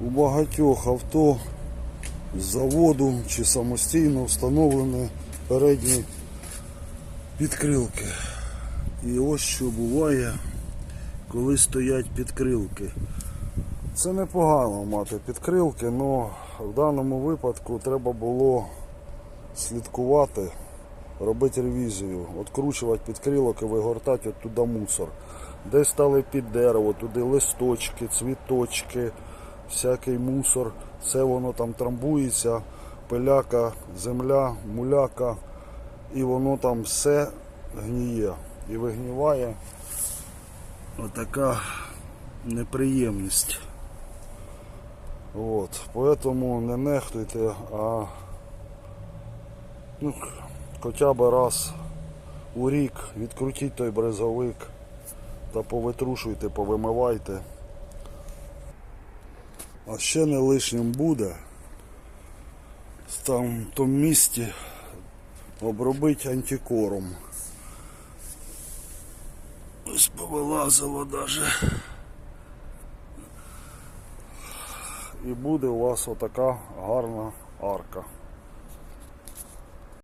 У багатьох авто з заводу чи самостійно встановлені передні підкрилки. І ось що буває, коли стоять підкрилки. Це непогано мати підкрилки, але в даному випадку треба було слідкувати, робити ревізію, откручувати підкрилок і вигортати от туди мусор. Десь стали під дерево, туди листочки, цвіточки, всякий мусор, все воно там трамбується, пиляка, земля, муляка, і воно там все гніє і вигніває. Отака неприємність. От, поэтому не нехтуйте, а ну, хоча б раз у рік відкрутіть той брезовик та повитрушуйте, повимивайте. А ще не лишнім буде там в тому місці обробити антикором. Ось повилазило навіть. І буде у вас отака гарна арка.